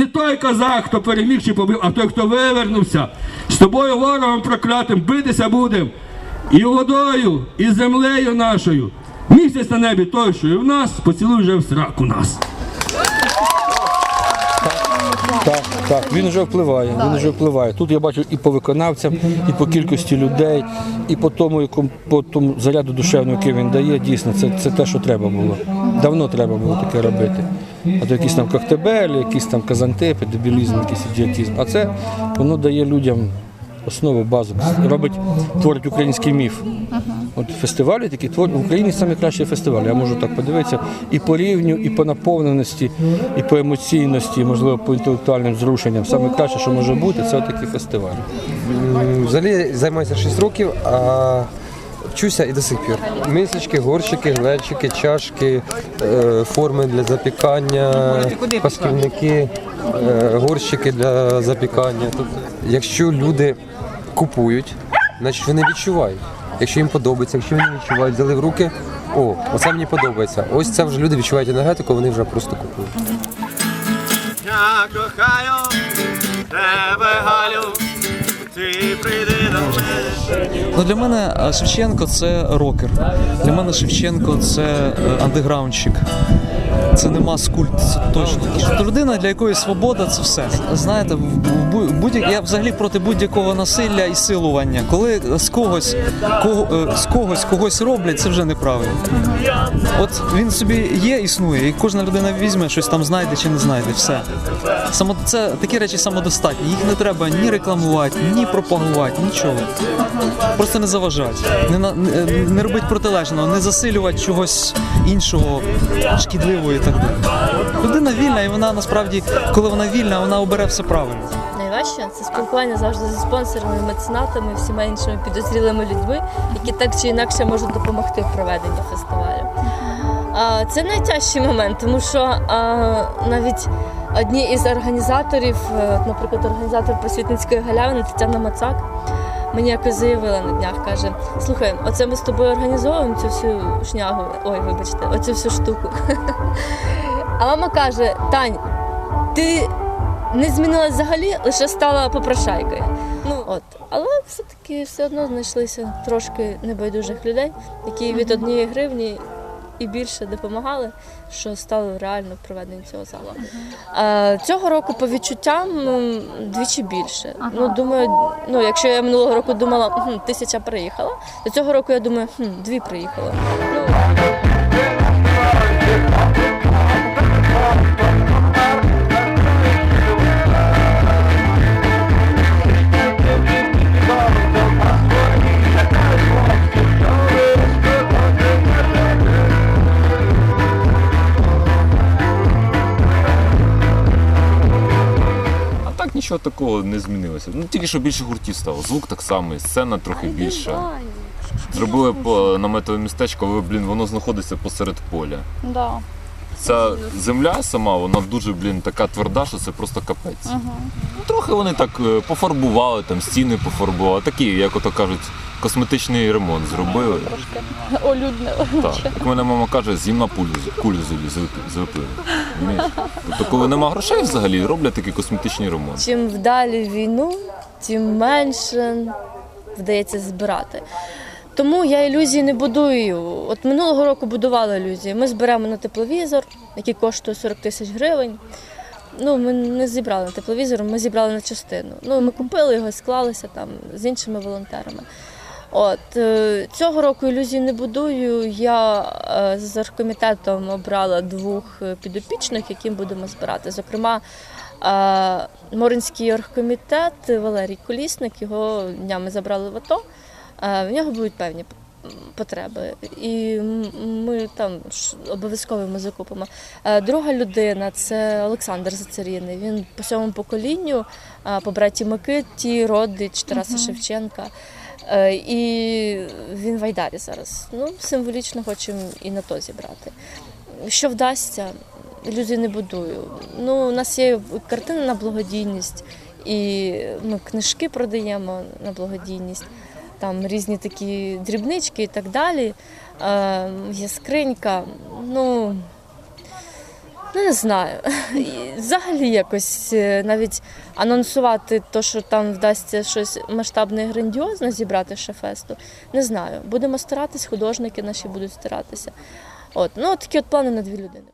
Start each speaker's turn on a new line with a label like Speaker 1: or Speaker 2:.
Speaker 1: Не той козак, хто переміг чи побив, а той, хто вивернувся. З тобою ворогом проклятим битися будем. І водою, і землею нашою. Місяць на небі той, що і в нас, поцілуй вже в сраку нас.
Speaker 2: Так, так, він вже впливає. Він вже впливає. Тут я бачу і по виконавцям, і по кількості людей, і по тому, якому по тому заряду душевному, який він дає. Дійсно, це, це те, що треба було. Давно треба було таке робити. А то якісь там коктебелі, якісь там казантипи, дебілізм, якийсь ідіотизм. А це воно дає людям основу, базу. Робить, творить український міф. От фестивалі такі творять в Україні найкращі фестивалі. Я можу так подивитися і по рівню, і по наповненості, і по емоційності, можливо, по інтелектуальним зрушенням. Саме краще, що може бути, це такі фестивалі.
Speaker 3: Взагалі займаюся 6 років, а вчуся і до сих пір. Мисочки, горщики, глечики, чашки, е, форми для запікання, пасківники, е, горщики для запікання. Тобто, якщо люди купують, значить вони відчувають. Якщо їм подобається, якщо вони відчувають, взяли в руки, о, оце мені подобається. Ось це вже люди відчувають енергетику, вони вже просто купують.
Speaker 4: Я кохаю тебе, Галю, ти прийди.
Speaker 5: Ну, для мене е, Шевченко це рокер. Для мене Шевченко це е, андеграундщик. Це не мас-культ, це точно. Людина, для якої свобода це все. Знаєте, будь я взагалі проти будь-якого насилля і силування. Коли з когось, кого, е, з когось когось роблять, це вже неправильно. От він собі є, існує, і кожна людина візьме щось там знайде чи не знайде. Все. Само це такі речі самодостатні. Їх не треба ні рекламувати, ні пропагувати, нічого. Просто не заважати, не, не, не робити протилежного, не засилювати чогось іншого, шкідливого і так далі. Людина вільна, і вона насправді, коли вона вільна, вона обере все правильно.
Speaker 6: Найважче це спілкування завжди зі спонсорами, меценатами, всіма іншими підозрілими людьми, які так чи інакше можуть допомогти в проведенні фестивалю. А, Це найтяжчий момент, тому що а, навіть одні із організаторів, е, наприклад, організатор просвітницької галявини Тетяна Мацак, мені якось заявила на днях, каже: слухай, оце ми з тобою організовуємо цю всю шнягу, ой, вибачте, оцю всю штуку. А мама каже: Тань, ти не змінилась взагалі, лише стала попрошайкою. Ну от, але все-таки все одно знайшлися трошки небайдужих людей, які від однієї гривні і більше допомагали, що стало реально проведення цього залу. Е, цього року по відчуттям ну, двічі більше. Ну думаю, ну якщо я минулого року думала, «Хм, тисяча приїхала, то цього року я думаю, «Хм, дві приїхало.
Speaker 7: Нічого такого не змінилося. Ну тільки що більше гуртів стало. Звук так самий, сцена трохи більша. Зробили по наметове містечко, але блін, воно знаходиться посеред поля.
Speaker 8: Да.
Speaker 7: Ця земля сама, вона дуже, блін, така тверда, що це просто капець. Ну, трохи вони так е, пофарбували, там стіни пофарбували. Такі, як ото кажуть, косметичний ремонт зробили.
Speaker 8: Трошки Олюдне.
Speaker 7: Так. Як мене мама каже, з'їмна пулю, кулю злі- злепили. Тобто, коли нема грошей взагалі, роблять такий косметичний ремонт.
Speaker 6: чим вдалі війну, тим менше вдається збирати. Тому я ілюзії не будую. От минулого року будувала ілюзії. Ми зберемо на тепловізор, який коштує 40 тисяч гривень. Ну, ми не зібрали на тепловізор, ми зібрали на частину. Ну, ми купили його, склалися там з іншими волонтерами. От е, цього року ілюзій не будую. Я е, з оргкомітетом обрала двох е, підопічних, яким будемо збирати. Зокрема, Моринський оргкомітет Валерій Колісник, його днями забрали в АТО. Е, В нього будуть певні потреби, і ми там обов'язково ми закупимо. Е, Друга людина це Олександр Зацаріний. Він по сьомому поколінню, е, по браті Микиті, родич Тараса Шевченка. Е, І він в Айдарі зараз. Ну, символічно хочемо і на то зібрати. Що вдасться, ілюзій не будую. Ну, у нас є картина на благодійність, і ми книжки продаємо на благодійність. Там різні такі дрібнички і так далі. Е, є скринька. Ну, Ну, не знаю. І Взагалі якось е, навіть анонсувати то, що там вдасться щось масштабне і грандіозне зібрати ще фесту, не знаю. Будемо старатись, художники наші будуть старатися. От, ну такі от плани на дві людини.